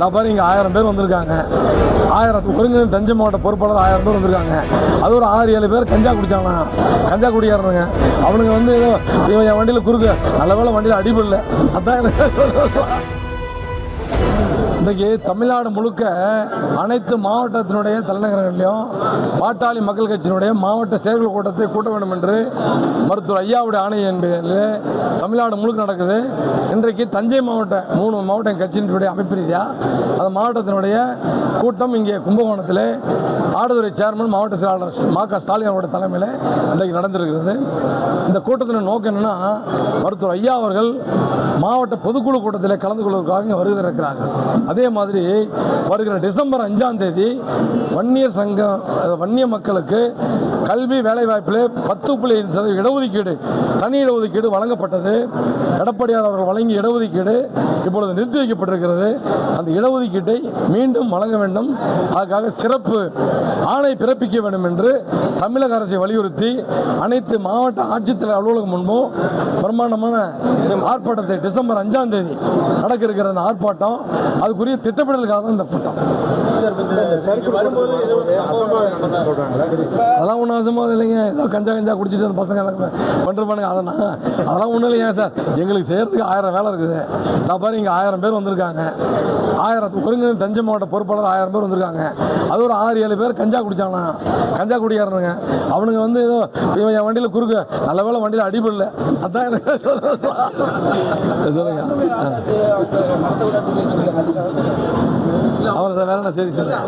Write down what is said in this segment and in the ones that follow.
நான் பாரு இங்கே ஆயிரம் பேர் வந்திருக்காங்க. ஆயிரம் ஒருங்கிணைந்த தஞ்சை மாவட்ட பொறுப்பாளர் ஆயிரம் பேர் வந்திருக்காங்க. அது ஒரு ஆறு ஏழு பேர் கஞ்சா குடிச்சாங்க கஞ்சா குடிக்காரனுங்க அவனுங்க வந்து என் வண்டியில் குறுக்க நல்ல வேலை வண்டியில் அடிபடல. அதான் எனக்கு இன்றைக்கி தமிழ்நாடு முழுக்க அனைத்து மாவட்டத்தினுடைய தலைநகரங்களிலும் பாட்டாளி மக்கள் கட்சியினுடைய மாவட்ட செயற்குழு கூட்டத்தை கூட்ட வேண்டும் என்று மருத்துவர் ஐயாவுடைய ஆணை என்பதில் தமிழ்நாடு முழுக்க நடக்குது. இன்றைக்கு தஞ்சை மாவட்ட மூணு மாவட்ட கட்சியினுடைய அமைப்பு ரீதியாக அந்த மாவட்டத்தினுடைய கூட்டம் இங்கே கும்பகோணத்தில் ஆடுதுறை சேர்மன் மாவட்ட செயலாளர் மா க. ஸ்டாலின் அவருடைய தலைமையில் இன்றைக்கு நடந்திருக்கிறது. இந்த கூட்டத்தின் நோக்கம் என்னென்னா மருத்துவர் ஐயா அவர்கள் மாவட்ட பொதுக்குழு கூட்டத்தில் கலந்து கொள்வதற்காக இங்கே வருகிறார்கள் அதே மாதிரி வருகிற டிசம்பர் அஞ்சாம் தேதி வன்னியர் சங்கம் வன்னிய மக்களுக்கு கல்வி வேலைவாய்ப்பில் பத்து புள்ளி ஐந்து சதவீத இடஒதுக்கீடு தனி இடஒதுக்கீடு வழங்கப்பட்டது. எடப்பாடியார் அவர்கள் வழங்கிய இடஒதுக்கீடு இப்பொழுது நிறுத்தி வைக்கப்பட்டிருக்கிறது. அந்த இடஒதுக்கீட்டை மீண்டும் வழங்க வேண்டும். அதுக்காக சிறப்பு ஆணை பிறப்பிக்க வேண்டும் என்று தமிழக அரசை வலியுறுத்தி அனைத்து மாவட்ட ஆட்சித்தலைவர் அலுவலகம் முன்பும் பிரம்மாண்டமான ஆர்ப்பாட்டத்தை டிசம்பர் அஞ்சாம் தேதி நடக்க இருக்கிற அந்த ஆர்ப்பாட்டம் அதுக்குரிய திட்டமிடலுக்காக தான் இந்த கூட்டம். அதெல்லாம் ஒன்றும் அவசியமாக இல்லைங்க. ஏதோ கஞ்சா கஞ்சா குடிச்சிட்டு அந்த பசங்க எல்லாம் பண்ணுறானுங்க அதெல்லாம் அதெல்லாம் ஒன்றும் இல்லைங்க சார். எங்களுக்கு செய்கிறதுக்கு ஆயிரம் வேலை இருக்குது. நான் பாரு இங்கே ஆயிரம் பேர் வந்திருக்காங்க. ஆயிரம் ஒருங்கிணைந்த தஞ்சை மாவட்ட பொறுப்பாளர் ஆயிரம் பேர் வந்திருக்காங்க. அது ஒரு ஆறு ஏழு பேர் கஞ்சா குடிச்சாங்க கஞ்சா குடிக்காரனுங்க. அவனுங்க வந்து ஏதோ இவன் என் வண்டியில் குறுக்க நல்ல வேளை வண்டியில் அடிபடல. அதான் எனக்கு சொல்லுங்க. அவர் வேற என்ன செய்தி சொல்லுங்க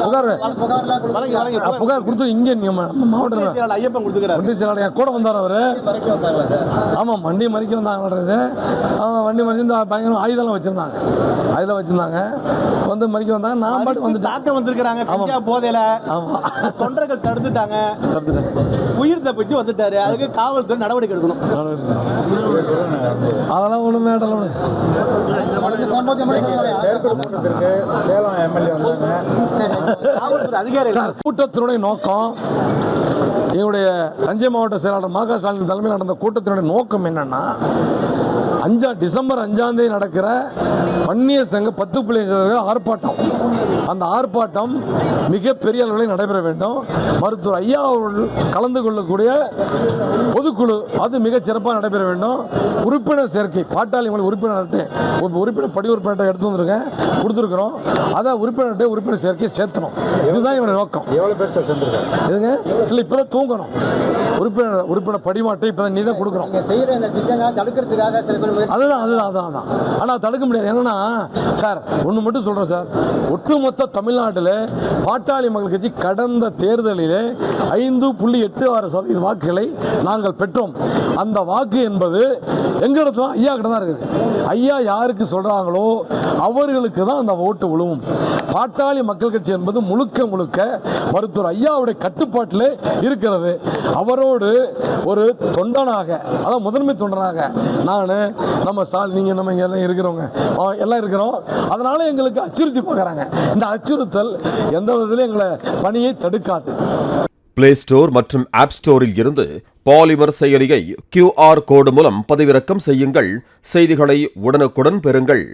புகார் புகார் கொடுத்து இங்கே நம்ம மாவட்டம் ஐயப்பன் கொடுத்துக்கிறாரு. என் கூட வந்தார் அவர். ஆமாம் வண்டி மறிக்க வந்தாங்கன்றது அவன் வண்டி மறிச்சு பயங்கரம் ஆயுதம்லாம் வச்சுருந்தாங்க. ஆயுதம் வச்சுருந்தாங்க. வந்து மறிக்க வந்தாங்க. நான் பாட்டு வந்துட்டேன் தாக்க வந்திருக்கிறாங்க. கஞ்சா போதையில. ஆமாம் தொண்டர்கள் தடுத்துட்டாங்க. தடுத்துட்டேன் உயிர் தப்பிச்சு வந்துட்டாரு. அதுக்கு காவல்துறை நடவடிக்கை எடுக்கணும். அதெல்லாம் ஒன்றும் மேடலாம் சேலம் எம்எல்ஏ வந்தாங்க கூட்டத்தினுடைய நோக்கம் என்னுடைய தஞ்சை மாவட்ட செயலாளர் மாக ஸ்டாலின் தலைமையில் நடந்த கூட்டத்தினுடைய நோக்கம் என்னன்னா அஞ்சா டிசம்பர் அஞ்சாம் தேதி நடக்கிற வன்னிய சங்க பத்து புள்ளி ஆர்ப்பாட்டம். அந்த ஆர்ப்பாட்டம் மிகப்பெரிய அளவில் நடைபெற வேண்டும். மருத்துவர் ஐயா அவர்கள் கலந்து கொள்ளக்கூடிய பொதுக்குழு அது மிகச் சிறப்பாக நடைபெற வேண்டும். உறுப்பினர் சேர்க்கை பாட்டாளி மக்கள் உறுப்பினர் அட்டை ஒரு உறுப்பினர் படி உறுப்பினர் அட்டை எடுத்து வந்திருக்கேன் கொடுத்துருக்குறோம். அதை உறுப்பினர் அட்டை உறுப்பினர் சேர்க்கை சேர்த்தணும். இதுதான் இவனுடைய நோக்கம். எவ்வளவு பேர் சார் இதுங்க இல்லை இப்போ தூங்கணும். உறுப்பினர் உறுப்பினர் படிமாட்டை இப்போ நீ தான் கொடுக்குறோம் செய்யற இந்த திட்டங்களை தடுக்கிறதுக்காக சில பேர் அதுதான் அதுதான் அதுதான் அதான் ஆனால் தடுக்க முடியாது. என்னன்னா சார் ஒன்று மட்டும் சொல்கிறேன் சார் ஒட்டுமொத்த தமிழ்நாட்டில் பாட்டாளி மக்கள் கட்சி கடந்த தேர்தலிலே ஐந்து புள்ளி எட்டு ஆறு சதவீத வாக்குகளை நாங்கள் பெற்றோம். அந்த வாக்கு என்பது எங்கிடத்துல ஐயா கிட்ட தான் இருக்குது. ஐயா யாருக்கு சொல்கிறாங்களோ அவர்களுக்கு தான் அந்த ஓட்டு விழுவும். பாட்டாளி மக்கள் கட்சி என்பது முழுக்க முழுக்க மருத்துவர் ஐயாவுடைய கட்டுப்பாட்டில் இருக்கிறது. அவரோடு ஒரு தொண்டனாக அதான் முதன்மை தொண்டனாக நான் நம்ம ஸ்டாலின் நீங்கள் நம்ம இங்கே எல்லாம் இருக்கிறவங்க. எல்லாம் இருக்கிறோம். அதனால எங்களுக்கு அச்சுறுத்தி பார்க்குறாங்க இந்த அச்சுறுத்தல் எந்த விதத்திலும் எங்களை பணியை தடுக்காது. பிளே ஸ்டோர் மற்றும் ஆப் ஸ்டோரில் இருந்து பாலிமர் செயலியை கியூஆர் கோடு மூலம் பதிவிறக்கம் செய்யுங்கள். செய்திகளை உடனுக்குடன் பெறுங்கள்.